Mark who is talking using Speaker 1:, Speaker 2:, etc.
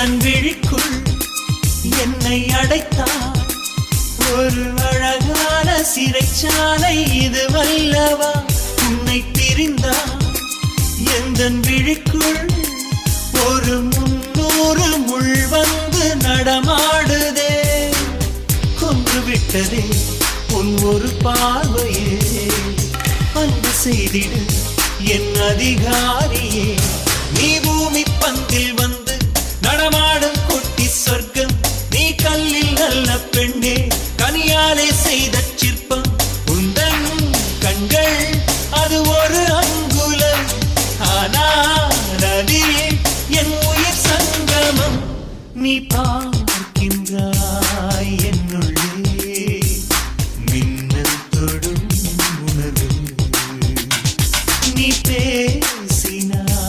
Speaker 1: அதன் விழிக்குள் என்னை அடைத்தார். ஒரு அழகான சிறைச்சாலை இது வல்லவா உன்னை பிரிந்தார். எந்தன் விழிக்குள் ஒரு முன்னூறு முள் வந்து நடமாடுதே. கொன்றுவிட்டதே உன் ஒரு பார்வையே. அன்பு செய்திடு என் அதிகாரியே. நல்ல பெண்ணே கனியாலே செய்த சிற்பம். உந்தன் கண்கள் அது ஒரு அங்குலம் ஆனா நதி என் உயிர் சங்கமம். நீ பா